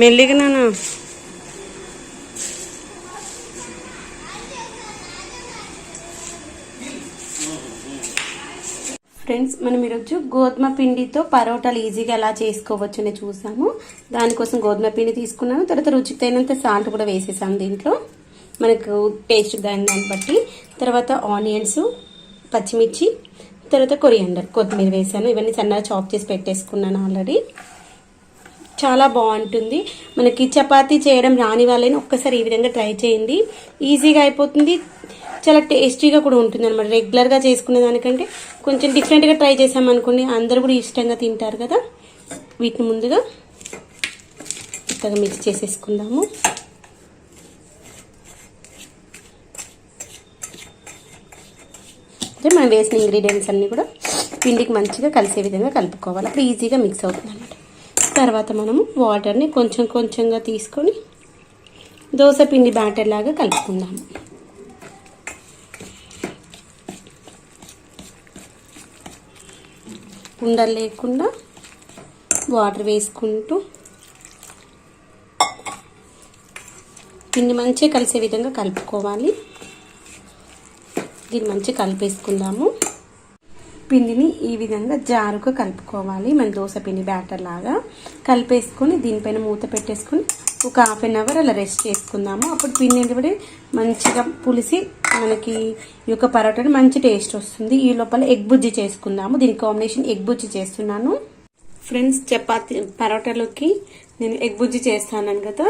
మెల్లిగా నాన్న. ఫ్రెండ్స్ మనం ఈరోజు గోధుమ పిండితో పరోటాలు ఈజీగా ఎలా చేసుకోవచ్చు అని చూసాము. దానికోసం గోధుమ పిండి తీసుకున్నాను. తర్వాత రుచికి తగినంత సాల్ట్ కూడా వేసేసాము దీంట్లో. మనకు టేస్ట్ దాని దాన్ని బట్టి. తర్వాత ఆనియన్స్ పచ్చిమిర్చి తర్వాత కొరియండర్ కొత్తిమీర వేసాను. ఇవన్నీ సన్నగా చాప్ చేసి పెట్టేసుకున్నాను ఆల్రెడీ. చాలా బాగుంటుంది. మనకి చపాతీ చేయడం రాని వాళ్ళని ఒక్కసారి ఈ విధంగా ట్రై చేయండి. ఈజీగా అయిపోతుంది. చాలా టేస్టీగా కూడా ఉంటుంది అనమాట రెగ్యులర్గా చేసుకునే దానికంటే కొంచెం డిఫరెంట్గా ట్రై చేసామనుకోండి అందరూ కూడా ఇష్టంగా తింటారు కదా. వీటిని ముందుగా ఇత్తగా మిక్స్ చేసేసుకుందాము. అంటే మనం వేసిన ఇంగ్రీడియంట్స్ అన్నీ కూడా పిండికి మంచిగా కలిసే విధంగా కలుపుకోవాలి. అప్పుడు ఈజీగా మిక్స్ అవుతుంది అనమాట తర్వాత మనము వాటర్ని కొంచెం కొంచెంగా తీసుకొని దోశ పిండి బ్యాటర్ లాగా కలుపుకుందాము. ఉండలు లేకుండా వాటర్ వేసుకుంటూ పిండి మంచిగా కలిసే విధంగా కలుపుకోవాలి. దీన్ని మంచిగా కలిపేసుకుందాము. పిండిని ఈ విధంగా జారుగా కలుపుకోవాలి. మన దోశ పిండి బ్యాటర్ లాగా కలిపేసుకొని దీనిపైన మూత పెట్టేసుకొని ఒక హాఫ్ అన్ అవర్ అలా రెస్ట్ చేసుకుందాము. అప్పుడు పిండి ఏంటంటే మంచిగా పులిసి మనకి ఈ యొక్క పరోటాని మంచి టేస్ట్ వస్తుంది. ఈ లోపల ఎగ్ బుజ్జి చేసుకుందాము. దీని కాంబినేషన్ ఎగ్ బుజ్జి చేస్తున్నాను. ఫ్రెండ్స్ చపాతి పరోటాలోకి నేను ఎగ్ బుజ్జి చేస్తాను కదా.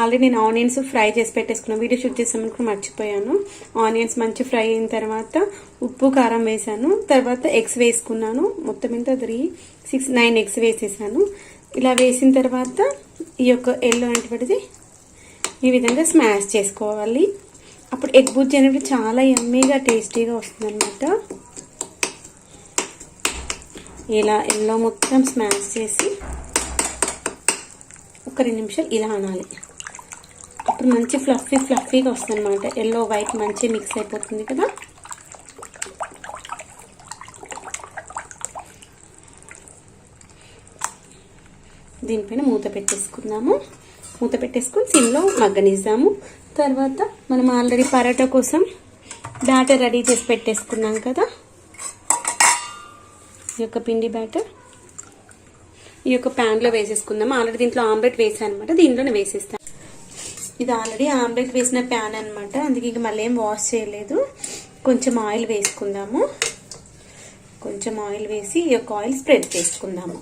ఆల్రెడీ నేను ఆనియన్స్ ఫ్రై చేసి పెట్టేసుకున్నాను. వీడియో షూట్ చేసామనుకుని మర్చిపోయాను. ఆనియన్స్ మంచి ఫ్రై అయిన తర్వాత ఉప్పు కారం వేసాను. తర్వాత ఎగ్స్ వేసుకున్నాను. మొత్తం ఇంత త్రీ సిక్స్ నైన్ ఎగ్స్ వేసేసాను. ఇలా వేసిన తర్వాత ఈ యొక్క ఎల్లో అనేటువంటిది ఈ విధంగా స్మాష్ చేసుకోవాలి. అప్పుడు ఎగ్ బుజ్జి అనేవి చాలా ఎమ్మీగా టేస్టీగా వస్తుంది అనమాట ఇలా ఎల్లో మొత్తం స్మాష్ చేసి రెండు నిమిషాలు ఇలా అనాలి. అప్పుడు మంచి ఫ్లఫీ ఫ్లఫీగా వస్తుంది అనమాట ఎల్లో వైట్ మంచి మిక్స్ అయిపోతుంది కదా? దీనిపైన మూత పెట్టేసుకుందాము. మూత పెట్టేసుకొని సిమ్లో మగ్గనిద్దాము. తర్వాత మనం ఆల్రెడీ పరోటా కోసం బ్యాటర్ రెడీ చేసి పెట్టేసుకున్నాం కదా? ఈ యొక్క పిండి బ్యాటర్. ఈ యొక్క ప్యాన్లో వేసేసుకుందాం. ఆల్రెడీ దీంట్లో ఆమ్లెట్ వేసాను అనమాట దీంట్లోనే వేసేస్తాను ఇది ఆల్రెడీ ఆమ్లెట్ వేసిన ప్యాన్ అనమాట అందుకే ఇంక మళ్ళీ ఏం వాష్ చేయలేదు. కొంచెం ఆయిల్ వేసుకుందాము. కొంచెం ఆయిల్ వేసి ఈ యొక్క ఆయిల్ స్ప్రెడ్ చేసుకుందాము.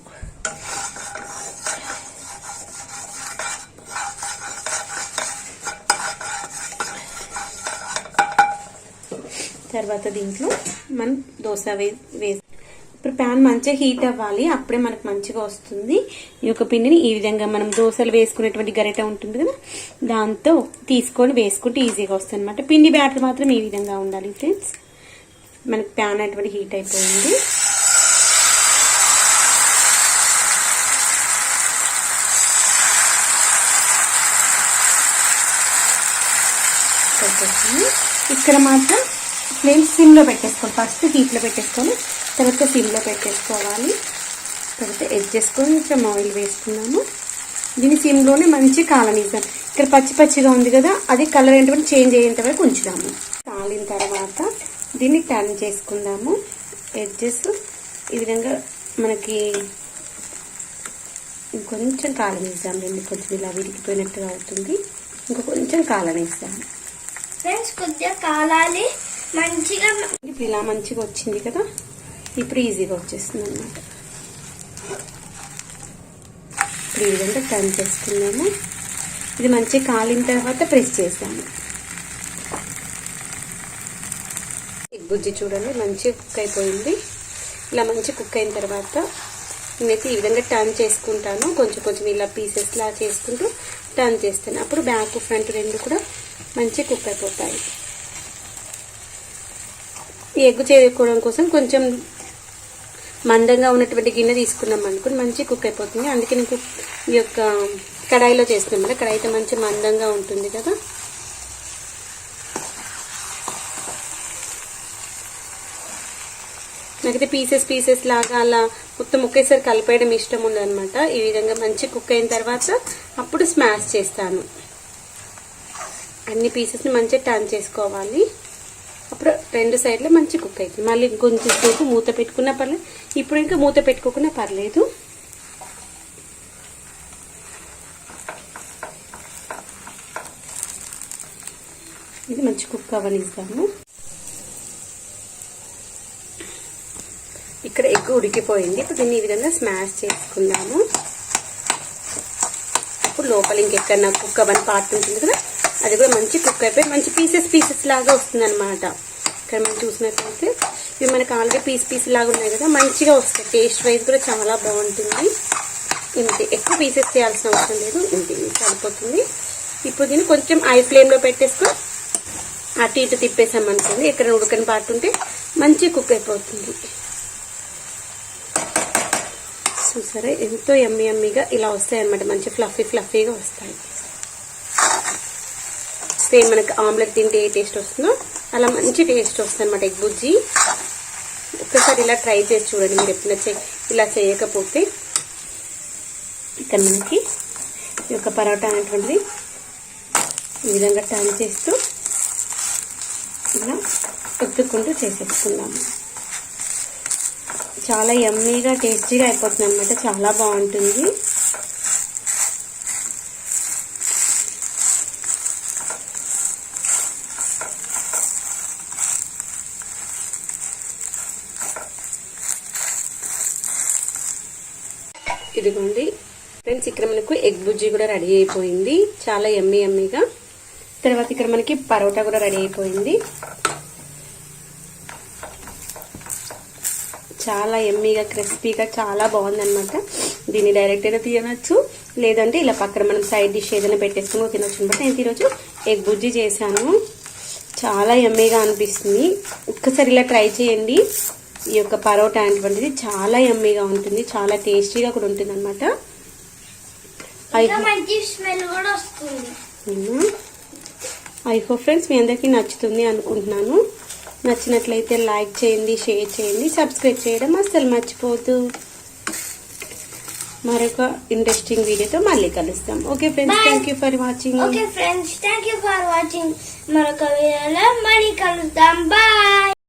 తర్వాత దీంట్లో మనం దోశ వే వేసి ఇప్పుడు ప్యాన్ మంచిగా హీట్ అవ్వాలి అప్పుడే మనకు మంచిగా వస్తుంది. ఈ యొక్క పిండిని ఈ విధంగా మనం దోశలు వేసుకునేటువంటి గరిట ఉంటుంది కదా దాంతో తీసుకొని వేసుకుంటే ఈజీగా వస్తుంది అనమాట పిండి బ్యాటర్ మాత్రం ఈ విధంగా ఉండాలి ఫ్రెండ్స్ మనకి ప్యాన్ అటువంటి హీట్ అయిపోయింది. ఇక్కడ మాత్రం ఫ్లేమ్ సిమ్లో పెట్టేసుకోవాలి ఫస్ట్ హీట్లో పెట్టేసుకొని తర్వాత సిమ్లో పెట్టేసుకోవాలి. తర్వాత ఎడ్జెస్ కొంచెం ఆయిల్ వేసుకున్నాము దీని సిమ్లోనే మంచి కాలనిద్దాం ఇక్కడ పచ్చి పచ్చిగా ఉంది కదా అది కలర్ ఏంటంటే చేంజ్ అయ్యేంత వరకు ఉంచుదాము. కాలిన తర్వాత దీన్ని టర్న్ చేసుకుందాము. ఎడ్జెస్ ఈ విధంగా మనకి ఇంకొంచెం కాలనిద్దాం రెండు కొంచెం ఇలా విరిగిపోయినట్టుగా అవుతుంది. ఇంకా కొంచెం కాలనిద్దాము ఫ్రెండ్స్ కొద్దిగా కాలాలి. మంచిగా ఇప్పుడు ఇలా మంచిగా వచ్చింది కదా. ఇప్పుడు ఈజీగా వచ్చేస్తుంది అనమాట ఇప్పుడు ఈ విధంగా టర్న్ చేసుకున్నాము ఇది మంచిగా కాలిన తర్వాత ప్రెస్ చేసాము ఎగ్ బుజ్జి చూడండి మంచిగా కుక్ అయిపోయింది. ఇలా మంచి కుక్ అయిన తర్వాత నేనైతే ఈ విధంగా టర్న్ చేసుకుంటాను. కొంచెం కొంచెం ఇలా పీసెస్లా చేసుకుంటూ టర్న్ చేస్తాను. అప్పుడు బ్యాక్ ఫ్రంట్ రెండు కూడా మంచి కుక్ అయిపోతాయి. ఎగ్గు ఎగ్ చేసుకోవడం కోసం కొంచెం మందంగా ఉన్నటువంటి గిన్నె తీసుకున్నాం అనుకుని మంచి కుక్ అయిపోతుంది. అందుకే నేను ఈ యొక్క కడాయిలో చేస్తున్నాం కదా కడాయి అయితే మంచి మందంగా ఉంటుంది కదా. నాకైతే పీసెస్ పీసెస్ లాగా అలా మొత్తం ఒకేసారి కలిపేయడం ఇష్టం ఉందన్నమాట ఈ విధంగా మంచి కుక్ అయిన తర్వాత అప్పుడు స్మాష్ చేస్తాను. అన్ని పీసెస్ని మంచిగా టర్న్ చేసుకోవాలి. అప్పుడు రెండు సైడ్లో మంచి కుక్ అవుతుంది మళ్ళీ ఇంకొంచెం సేపు మూత పెట్టుకున్నా పర్లేదు. ఇప్పుడు ఇంకా మూత పెట్టుకోకుండా పర్లేదు. ఇది మంచి కుక్ అవనిస్తాము. ఇక్కడ ఎగ్ ఉడికిపోయింది. ఇప్పుడు దీన్ని ఈ విధంగా స్మాష్ చేసుకుందాము. ఇప్పుడు లోపల ఇంకెక్కడన్నా కుక్ అవని పార్ట్ ఉంటుంది కదా అది కూడా మంచి కుక్ అయిపోయి మంచి పీసెస్ పీసెస్ లాగా వస్తుంది అనమాట ఇక్కడ మనం చూసినట్లయితే ఇవి మనకి ఆల్రెడీ పీస్ పీస్ లాగా ఉన్నాయి కదా మంచిగా వస్తాయి. టేస్ట్ వైజ్ కూడా చాలా బాగుంటుంది. ఇంతే ఎక్కువ పీసెస్ చేయాల్సిన అవసరం లేదు. ఇంతే సరిపోతుంది. ఇప్పుడు దీన్ని కొంచెం ఐ ఫ్లేమ్లో పెట్టేసుకొని అటు ఇటు తిప్పేసామనుకోండి ఎక్కడ ఉడకని పాటు ఉంటే మంచి కుక్ అయిపోతుంది. చూసారా? ఎంతో ఎమ్మి ఎమ్మిగా ఇలా వస్తాయి అనమాట మంచి ఫ్లఫీ ఫ్లఫీగా వస్తాయి. సేమ్ మనకి ఆమ్లెట్ తింటే ఏ టేస్ట్ వస్తుందో అలా మంచి టేస్ట్ వస్తుంది అనమాట ఎగ్ బుజ్జి. ఒక్కసారి ఇలా ట్రై చేసి చూడండి మీరు ఎప్పుడైనా ఇలా చేయకపోతే. ఇక్కడ మనకి ఈ యొక్క పరోటా అనేటువంటిది ఈ విధంగా టర్న్ చేస్తూ ఇలా ఎత్తుకుంటూ చేసేసుకుందాము. చాలా యమ్మీగా టేస్టీగా అయిపోతుంది అనమాట చాలా బాగుంటుంది. ఇదిగోండి. ఫ్రెండ్స్ ఇక్కడ మనకు ఎగ్ బుజ్జి కూడా రెడీ అయిపోయింది. చాలా ఎమ్మి ఎమ్మిగా. తర్వాత ఇక్కడ మనకి పరోటా కూడా రెడీ అయిపోయింది. చాలా ఎమ్మీగా క్రిస్పీగా చాలా బాగుందనమాట దీన్ని డైరెక్ట్ అయినా తినచ్చు. లేదంటే ఇలా పక్కన మనం సైడ్ డిష్ ఏదైనా పెట్టేసుకుని తినొచ్చు అనమాట. నేను ఈరోజు ఎగ్ బుజ్జి చేశాను. చాలా ఎమ్మీగా అనిపిస్తుంది. ఒక్కసారి ఇలా ట్రై చేయండి. ఈ యొక్క పరోటా అనేటువంటిది చాలా ఎమ్మీగా ఉంటుంది. చాలా టేస్టీగా కూడా ఉంటుంది అనమాట ఐ హోప్ ఫ్రెండ్స్ మీ అందరికీ నచ్చుతుంది అనుకుంటున్నాను. నచ్చినట్లయితే లైక్ చేయండి షేర్ చేయండి సబ్స్క్రైబ్ చేయడం అస్సలు మర్చిపోవద్దు. మరొక ఇంట్రెస్టింగ్ వీడియోతో మళ్ళీ కలుస్తాం. Okay friends. Thank you for watching okay friends thank you for watching మరొక వీడియోలో మళ్ళీ కలుద్దాం. బాయ్